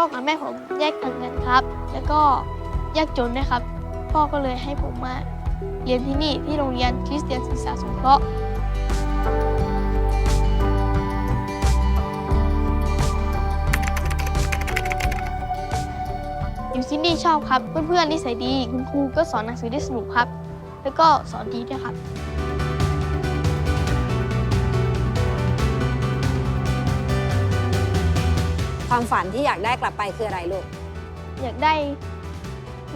พ่อกับแม่ผมแยกทางกันครับ แล้วก็ยากจนด้วยครับ พ่อก็เลยให้ผมมาเรียนที่นี่ที่โรงเรียนคริสเตียนศึกษาสงเคราะห์อยู่ที่นี่ชอบครับ เพื่อนๆนิสัยดี คุณครูก็สอนหนังสือได้สนุกครับ แล้วก็สอนดีด้วยครับ ความฝันที่อยากได้กลับไปคืออะไรลูก อยากได้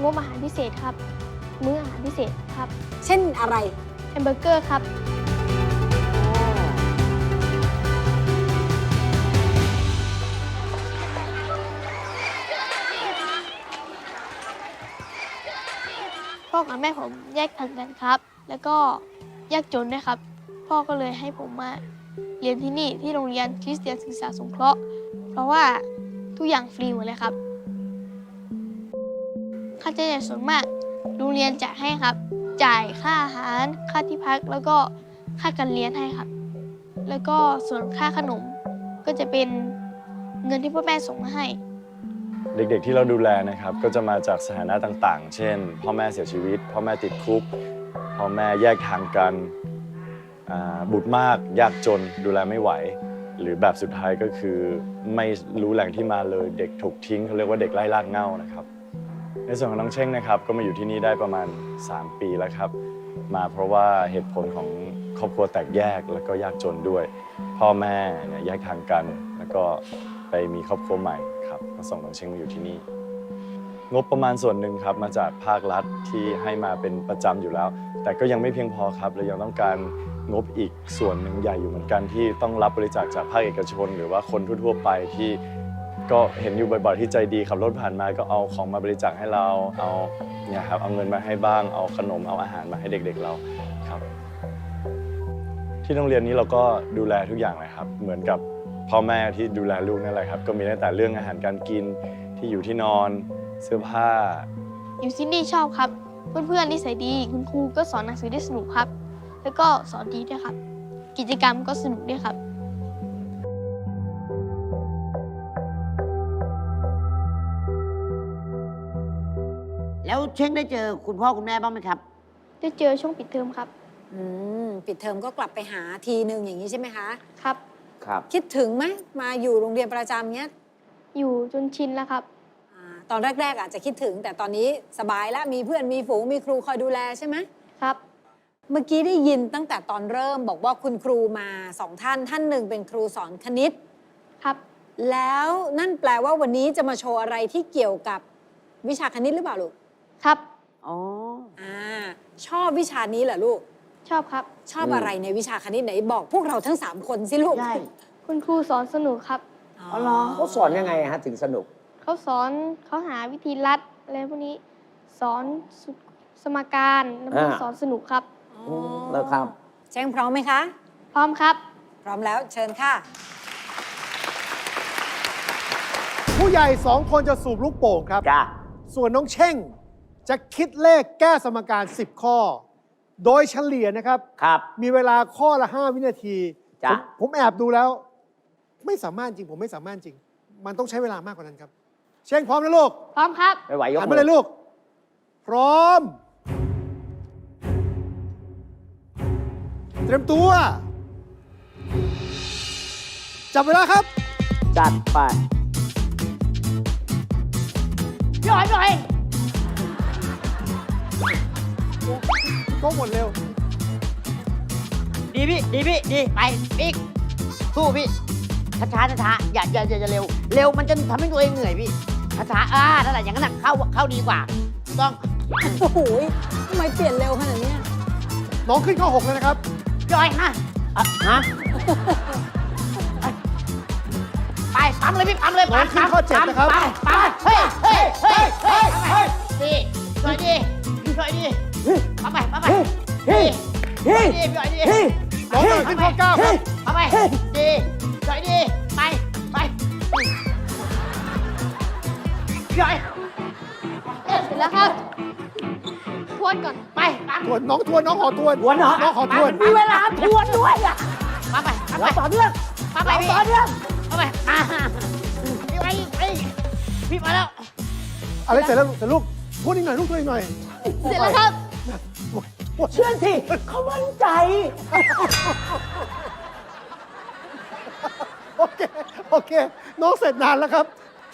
งบอาหารพิเศษครับ มื้ออาหารพิเศษครับเช่นอะไร แฮมเบอร์เกอร์ครับพ่อกับแม่ผมแยกทางกันครับ แล้วก็ยากจนด้วยครับ พ่อก็เลยให้ผมมาเรียนที่นี่ที่โรงเรียนคริสเตียนศึกษาสงเคราะห์ เพราะว่าทุกอย่างฟรีหมดเลยครับ ค่าใช้จ่ายส่วนมากโรงเรียนจ่ายให้ครับ จ่ายค่าอาหารค่าที่พักแล้วก็ค่าการเรียนให้ครับ แล้วก็ส่วนค่าขนมก็จะเป็นเงินที่พ่อแม่ส่งมาให้ เด็กๆที่เราดูแลนะครับ ก็จะมาจากสถานะต่างๆ เช่น พ่อแม่เสียชีวิต พ่อแม่ติดคุก พ่อแม่แยกทางกันบุตรมากยากจนดูแลไม่ไหว หรือแบบสุดท้ายก็คือไม่รู้แหล่งที่มาเลยเด็กถูกทิ้งเขาเรียกว่าเด็กไร้รากเหง้านะครับ ในส่วนของน้องเช่งนะครับ ก็มาอยู่ที่นี่ได้ประมาณ 3 ปีแล้วครับ มาเพราะว่าเหตุผลของครอบครัวแตกแยกแล้วก็ยากจนด้วย พ่อแม่เนี่ยแยกทางกัน แล้วก็ไปมีครอบครัวใหม่ครับก็ส่งน้องเช้งมาอยู่ที่นี่ งบประมาณส่วนหนึ่งครับมาจากภาครัฐที่ให้มาเป็นประจำอยู่แล้ว แต่ก็ยังไม่เพียงพอครับเรายังต้องการ งบอีกส่วนหนึ่งใหญ่อยู่เหมือนกันที่ต้องรับบริจาคจากภาคเอกชน หรือว่าคนทั่วๆไปที่ก็เห็นอยู่บ่อยๆที่ใจดีขับรถผ่านมาก็เอาของมาบริจาคให้เราเอาเนี่ยครับเอาเงินมาให้บ้าง เอาขนมเอาอาหารมาให้เด็กๆเราครับ ที่โรงเรียนนี้เราก็ดูแลทุกอย่างเลยครับ เหมือนกับพ่อแม่ที่ดูแลลูกนั่นแหละครับ ก็มีตั้งแต่เรื่องอาหารการกินที่อยู่ที่นอนเสื้อผ้า อยู่ที่นี่ชอบครับ เพื่อนๆนิสัยดี คุณครูก็สอนหนังสือได้สนุกครับ แล้วก็สอนดีด้วยครับ กิจกรรมก็สนุกด้วยครับแล้วเช้งได้เจอคุณพ่อคุณแม่บ้างไหมครับ ได้เจอช่วงปิดเทอมครับ อืมปิดเทอมก็กลับไปหาทีหนึ่งอย่างนี้ใช่ไหมคะครับ ครับคิดถึงไหมมาอยู่โรงเรียนประจำเนี้ยอยู่จนชินแล้วครับอาตอนแรก ๆ อาจจะคิดถึง แต่ตอนนี้สบายแล้วมีเพื่อนมีฝูงมีครูคอยดูแลใช่ไหมครับ เมื่อกี้ได้ยินตั้งแต่ตอนเริ่มบอกว่าคุณครูมาสองท่านท่านหนึ่งเป็นครูสอนคณิต ครับ แล้วนั่นแปลว่าวันนี้จะมาโชว์อะไรที่เกี่ยวกับวิชาคณิตหรือเปล่าลูกครับ อ๋อ อ่าชอบวิชานี้เหรอลูก ชอบครับ ชอบอืม อะไรในวิชาคณิตไหนบอกพวกเราทั้งสามคนสิลูกใช่คุณครูสอนสนุกครับอ๋อ๋อเหรอเขาสอนยังไงฮะถึงสนุก เขาสอนเขาหาวิธีลัดอะไรพวกนี้ สอนสุสมการแล้วก็อ่า สอนสนุกครับ อ๋อแล้วครับ แจ้งพร้อมไหมคะ พร้อมครับ พร้อมแล้วเชิญค่ะ ผู้ใหญ่สองคนจะสูบลูกโป่งครับ จ้าส่วนน้องเช่งจะคิดเลขแก้สมการ 10 ข้อ โดยเฉลี่ยนะครับ ครับ มีเวลาข้อละ 5 วินาที จ้ะ ผมผมแอบดูแล้ว ไม่สามารถจริง ผมไม่สามารถจริง มันต้องใช้เวลามากกว่านั้นครับ เช่งพร้อมนะลูกพร้อมครับ ไม่ไหวยกหันมืมาเลยลูก พร้อม เตรียมตัว จับเวลาครับ จัดไปย่อยย่อยก็หมดเร็ว ดีพี่ ดีพี่ ดี ไปพี่สู้พี่ช้าช้าช้าช้าอย่าอย่าอย่าอย่าเร็ว เร็วมันจะทำให้ตัวเองเหนื่อยพี่ช้าช้าอ่านั่นแหละอย่างนั้นน่ะเข้าเข้าดีกว่าต้อง โอ้โหทำไมเปลี่ยนเร็วขนาดเนี้ย น้องขึ้นข้อ6แล้วนะครับ จอยฮะอะฮะ ไปปั๊มเลยพี่ปั๊มเลยน้องขึ้นข้อเจ็ดนะครับปั๊มปั๊มเฮ้ยเฮ้ยเฮ้ยเฮ้ยเฮ้ยดีช่วยดีช่วยดีปั๊มไปปั๊มไปดีช่วยดีช่วยดีน้องเดินขึ้นข้อ9ครับเอาไปดีช่วยดีไปไปช่วยเสร็จแล้วครับ ทวนก่อน ไปปั๊มทวนน้องทวนน้องขอทวนทวนเหรอ น้องขอทวนมีเวลาทวนด้วยอะปั๊มไปปั๊มไปเราต่อเนื่องปั๊มไปเราพี่ต่อเนื่องปั๊มไปอ่าไปไปไปพี่มาแล้ว อะไรเสร็จแล้วเสร็จลูกพูดอีกหน่อยลูกพูดอีกหน่อย เสร็จแล้วครับเชื่อสิเขามั่นใจ โอเค โอเค น้องเสร็จนานแล้วครับ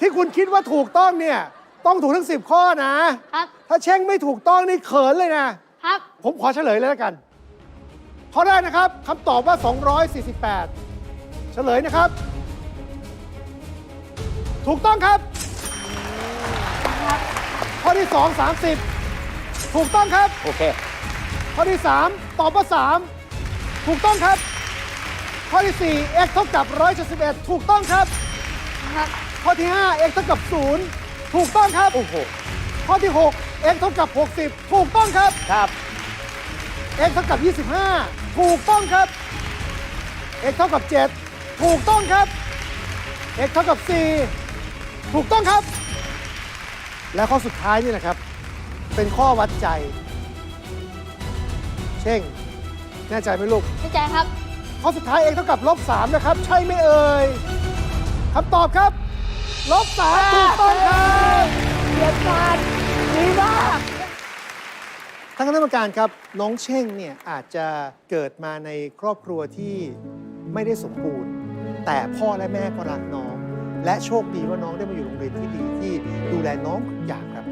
ที่คุณคิดว่าถูกต้องเนี่ย ต้องถูกทั้ง 10 ข้อนะ ครับ ถ้าเช่งไม่ถูกต้องนี่เขินเลยนะ ครับผมขอเฉลยเลยแล้วกัน ข้อแรกนะครับคำตอบว่า 248 เฉลยนะครับ ถูกต้องครับ ข้อที่ 2 30 ถูกต้องครับ โอเค ข้อที่ 3 ตอบว่า 3 ถูกต้องครับ ข้อที่ 4 x เท่ากับ171ถูกต้องครับ ครับ ข้อที่ 5 x เท่ากับ0 ถูกต้องครับ โอ้โห ข้อที่ 6 x เท่ากับ 60 ถูกต้องครับ ครับ x เท่ากับ 25 ถูกต้องครับ x เท่ากับ 7 ถูกต้องครับ x เท่ากับ 4 ถูกต้องครับ และข้อสุดท้ายนี่นะครับ เป็นข้อวัดใจ เช่ง แน่ใจไหมลูก เข้าใจครับ ข้อสุดท้าย x เท่ากับลบ3นะครับ ใช่ไหมเอ่ยคำตอบครับ ลบ3ถูกต้องครับเกียรติการดีมากท่านคณะกรรมการครับน้องเช่งเนี่ยอาจจะเกิดมาในครอบครัวที่ไม่ได้สมบูรณ์ แต่พ่อและแม่ก็รักน้อง และโชคดีว่าน้องได้มาอยู่โรงเรียนที่ดีที่ดูแลน้องทุกอย่างครับ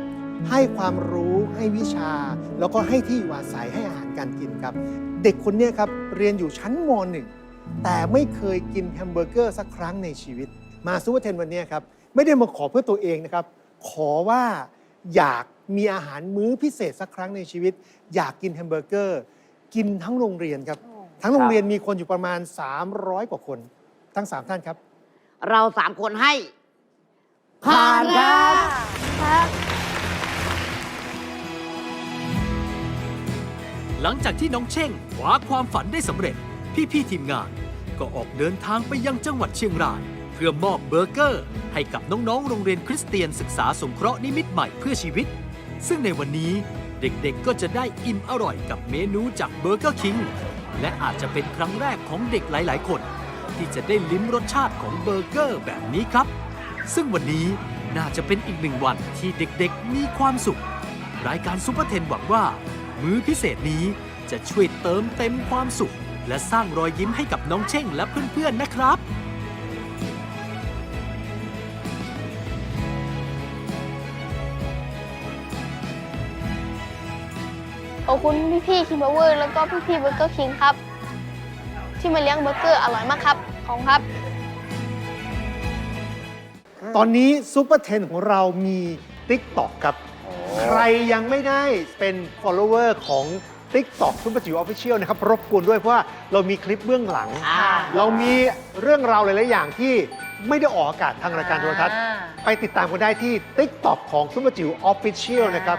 ให้ความรู้ให้วิชา แล้วก็ให้ที่อยู่อาศัยให้อาหารการกินครับ เด็กคนนี้ครับเรียนอยู่ชั้นมหนึ่งแต่ไม่เคยกินแฮมเบอร์เกอร์สักครั้งในชีวิต มาซูเปอร์เทนวันนี้ครับ ไม่ได้มาขอเพื่อตัวเองนะครับ ขอว่าอยากมีอาหารมื้อพิเศษสักครั้งในชีวิต อยากกินแฮมเบอร์เกอร์ กินทั้งโรงเรียนครับ ทั้งโรงเรียนมีคนอยู่ประมาณ 300 กว่าคน ทั้ง 3 ท่านครับ เราสามคนให้ผ่านครับครับหลังจากที่น้องเช่งคว้าความฝันได้สำเร็จ พี่ๆทีมงาน ก็ออกเดินทางไปยังจังหวัดเชียงราย เพื่อมอบเบอร์เกอร์ ให้กับน้องๆ โรงเรียนคริสเตียนศึกษาสงเคราะห์นิมิตใหม่เพื่อชีวิต ซึ่งในวันนี้เด็กๆ ก็จะได้อิ่มอร่อยกับเมนูจากเบอร์เกอร์คิงและอาจจะเป็นครั้งแรกของเด็กหลายๆ คน ที่จะได้ลิ้มรสชาติของเบอร์เกอร์แบบนี้ครับ ซึ่งวันนี้น่าจะเป็นอีกหนึ่งวันที่เด็กๆ มีความสุข รายการซุปเปอร์เทนหวังว่า มื้อพิเศษนี้จะช่วยเติมเต็มความสุข และสร้างรอยยิ้มให้กับน้องเช่งและเพื่อนๆ นะครับ อบคุณพี่ๆคิมเบอร์เวอร์แล้วก็พี่ๆเบอร์เกอร์คิงครับ ที่มาเลี้ยงเบอร์เกอร์อร่อยมากครับ ขอบคุณครับ ตอนนี้ซูเปอร์เทนของเรามี TikTok ครับ ใครยังไม่ได้เป็น follower ของ TikTok ซุปเปอร์จิ๋วออฟฟิเชียลนะครับ รบกวนด้วยเพราะว่าเรามีคลิปเบื้องหลัง อ่า เรามีเรื่องราวหลาย ๆ อย่างที่ไม่ได้ออกอากาศทางรายการโทรทัศน์ไปติดตามกันได้ที่ TikTok ของซุปเปอร์จิ๋วออฟฟิเชียลนะครับ